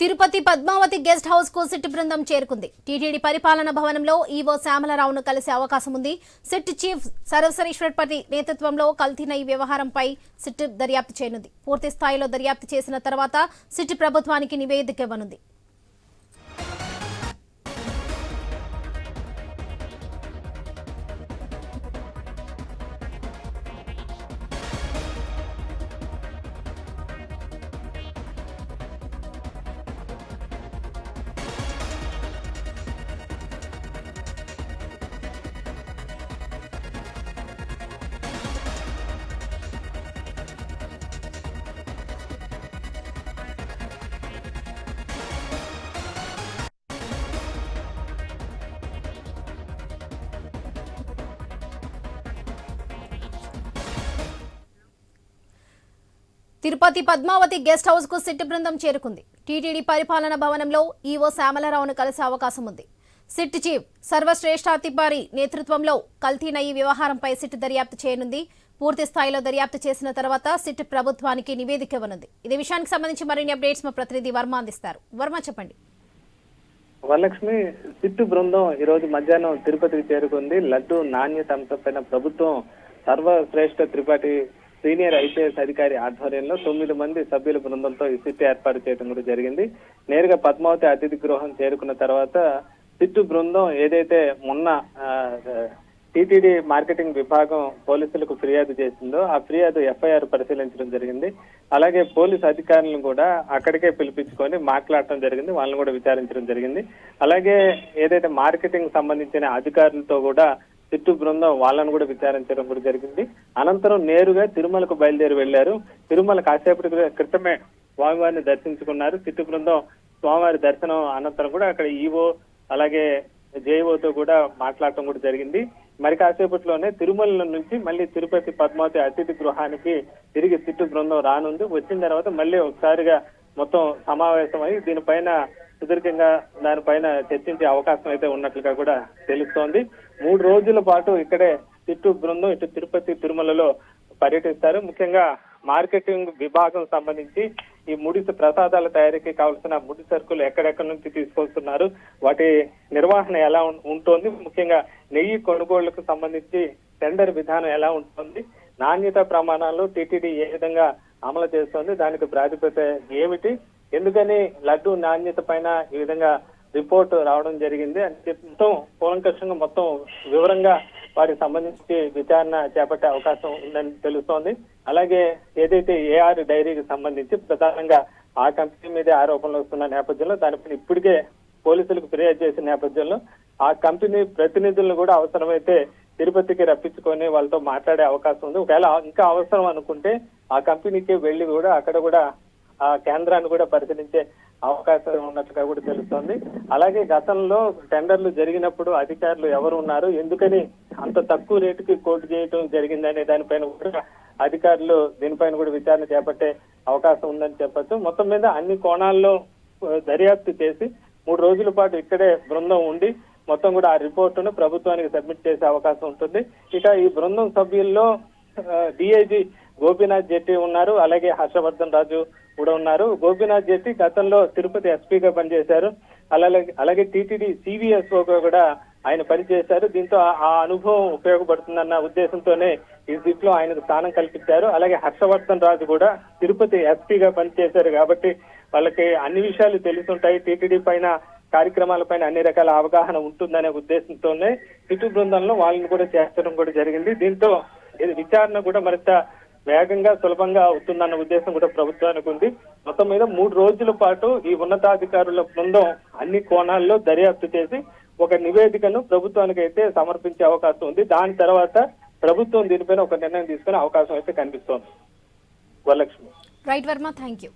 Tirupati Padmavathi guest హౌస్కు SIT బృందం చేరుకుంది. టీటీడీ పరిపాలన భవనంలో ఈవో శ్యామలరావును కలిసే అవకాశం ఉంది. సిట్ చీఫ్ సర్వసరీశ్వరపతి నేతృత్వంలో కల్తీన ఈ వ్యవహారంపై సిట్ దర్యాప్తు చేయనుంది. పూర్తి స్థాయిలో దర్యాప్తు చేసిన తర్వాత సిట్ ప్రభుత్వానికి నివేదిక ఇవ్వనుంది. తిరుపతి పద్మావతి గెస్ట్ హౌస్కు సిట్ బృందం చేరుకుంది. టీటీడీ పరిపాలన భవనంలో ఈవో శ్యామలరావును కలిసే అవకాశం ఉంది. సిట్ చీఫ్ సర్వశ్రేష్ఠాధికారి నేతృత్వంలో కల్తీన ఈ వ్యవహారంపై సిట్ దర్యాప్తు చేయనుంది. పూర్తి స్థాయిలో దర్యాప్తు చేసిన తర్వాత సిట్ ప్రభుత్వానికి నివేదిక ఇవ్వనుంది. ఇదే విషయానికి సంబంధించి మరిన్ని అప్డేట్స్ మా ప్రతినిధి వర్మ అందిస్తారు. వర్మ చెప్పండి. వరలక్ష్మి సిట్టు బృందం ఈ రోజు మధ్యాహ్నం తిరుపతికి చేరుకుంది. లడ్డు నాణ్యత అంశంపైన ప్రభుత్వం సర్వశ్రేష్ఠ త్రిపాఠి సీనియర్ ఐపీఎస్ అధికారి ఆధ్వర్యంలో తొమ్మిది మంది సభ్యుల బృందంతో ఈ సిట్ ఏర్పాటు చేయడం కూడా జరిగింది. నేరుగా పద్మావతి అతిథి గృహం చేరుకున్న తర్వాత సిట్టు బృందం ఏదైతే మొన్న టీటీడీ మార్కెటింగ్ విభాగం పోలీసులకు ఫిర్యాదు చేసిందో ఆ ఫిర్యాదు ఎఫ్ఐఆర్ పరిశీలించడం జరిగింది. అలాగే పోలీస్ అధికారులను కూడా అక్కడికే పిలిపించుకొని మాట్లాడటం జరిగింది. వాళ్ళని కూడా విచారించడం జరిగింది. అలాగే ఏదైతే మార్కెటింగ్ సంబంధించిన అధికారులతో కూడా చిట్టు బృందం వాళ్ళను కూడా విచారించడం కూడా జరిగింది. అనంతరం నేరుగా తిరుమలకు బయలుదేరి వెళ్ళారు తిరుమల కాసేపటి క్రితమే స్వామివారిని దర్శించుకున్నారు. చిట్టు బృందం స్వామివారి దర్శనం అనంతరం కూడా అక్కడ ఈవో అలాగే జేఓతో కూడా మాట్లాడటం కూడా జరిగింది. మరి కాసేపట్లోనే తిరుమల నుంచి మళ్ళీ తిరుపతి పద్మావతి అతిథి గృహానికి తిరిగి చిట్టు బృందం రానుంది. వచ్చిన తర్వాత మళ్ళీ ఒకసారిగా మొత్తం సమావేశమై దీనిపైన సుదీర్ఘంగా దానిపైన చర్చించే అవకాశం అయితే ఉన్నట్లుగా కూడా తెలుస్తోంది. మూడు రోజుల పాటు ఇక్కడే చిట్టు బృందం ఇటు తిరుపతి తిరుమలలో పర్యటిస్తారు. ముఖ్యంగా మార్కెటింగ్ విభాగం సంబంధించి ఈ ముడి ప్రసాదాల తయారీకి కావాల్సిన ముడి సరుకులు ఎక్కడెక్కడి నుంచి తీసుకొస్తున్నారు వాటి నిర్వహణ ఎలా ఉంటుంది. ముఖ్యంగా నెయ్యి కొనుగోళ్ళకు సంబంధించి టెండర్ విధానం ఎలా ఉంటుంది నాణ్యత ప్రమాణాలు టీటీడీ ఏ విధంగా అమలు చేస్తోంది దానికి ప్రాతిపదిక ఏమిటి ఎందుకని లడ్డు నాణ్యత పైన ఈ విధంగా రిపోర్ట్ రావడం జరిగింది. అని మొత్తం కూలంకషంగా మొత్తం వివరంగా వారికి సంబంధించి విచారణ చేపట్టే అవకాశం ఉందని తెలుస్తోంది. అలాగే ఏదైతే ఏఆర్ డైరీకి సంబంధించి ప్రధానంగా ఆ కంపెనీ మీదే ఆరోపణలు వస్తున్న నేపథ్యంలో దానిపైన ఇప్పటికే పోలీసులకు ఫిర్యాదు చేసిన నేపథ్యంలో ఆ కంపెనీ ప్రతినిధులను కూడా అవసరమైతే తిరుపతికి రప్పించుకొని వాళ్ళతో మాట్లాడే అవకాశం ఉంది. ఒకవేళ ఇంకా అవసరం అనుకుంటే ఆ కంపెనీకి వెళ్ళి కూడా అక్కడ కూడా ఆ కేంద్రాన్ని కూడా పరిశీలించే అవకాశం ఉన్నట్లుగా కూడా తెలుస్తోంది. అలాగే గతంలో టెండర్లు జరిగినప్పుడు అధికారులు ఎవరు ఉన్నారు ఎందుకని అంత తక్కువ రేటుకి కోర్టు చేయటం జరిగిందనే దానిపైన కూడా అధికారులు దీనిపైన కూడా విచారణ చేపట్టే అవకాశం ఉందని చెప్పొచ్చు. మొత్తం మీద అన్ని కోణాల్లో దర్యాప్తు చేసి మూడు రోజుల పాటు ఇక్కడే బృందం ఉండి మొత్తం కూడా ఆ రిపోర్టును ప్రభుత్వానికి సబ్మిట్ చేసే అవకాశం ఉంటుంది. ఇక ఈ బృందం సభ్యుల్లో డిఐజీ గోపీనాథ్ జెట్టి ఉన్నారు. అలాగే హర్షవర్ధన్ రాజు కూడా ఉన్నారు. గోపీనాథ్ జెట్టి గతంలో తిరుపతి ఎస్పీగా పనిచేశారు. అలాగే అలాగే టీటీడీ సివిఎస్ఓగా కూడా ఆయన పనిచేశారు. దీంతో ఆ- అనుభవం ఉపయోగపడుతుందన్న ఉద్దేశంతోనే ఈ సిట్లో ఆయనకు స్థానం కల్పించారు. అలాగే హర్షవర్ధన్ రాజు కూడా తిరుపతి ఎస్పీగా పనిచేశారు కాబట్టి వాళ్ళకి అన్ని విషయాలు తెలుసుంటాయి. టీటీడీ పైన కార్యక్రమాలపైన అన్ని రకాల అవగాహన ఉంటుందనే ఉద్దేశంతోనే ఇటు బృందంలో వాళ్ళని కూడా చేర్చడం కూడా జరిగింది. దీంతో విచారణ కూడా మరింత వేగంగా సులభంగా అవుతుందన్న ఉద్దేశం కూడా ప్రభుత్వానికి ఉంది. మొత్తం మీద మూడు రోజుల పాటు ఈ ఉన్నతాధికారుల బృందం అన్ని కోణాల్లో దర్యాప్తు చేసి ఒక నివేదికను ప్రభుత్వానికి అయితే సమర్పించే అవకాశం ఉంది. దాని తర్వాత ప్రభుత్వం దీనిపైన ఒక నిర్ణయం తీసుకునే అవకాశం అయితే కనిపిస్తోంది. Varalakshmi. Right Varma thank you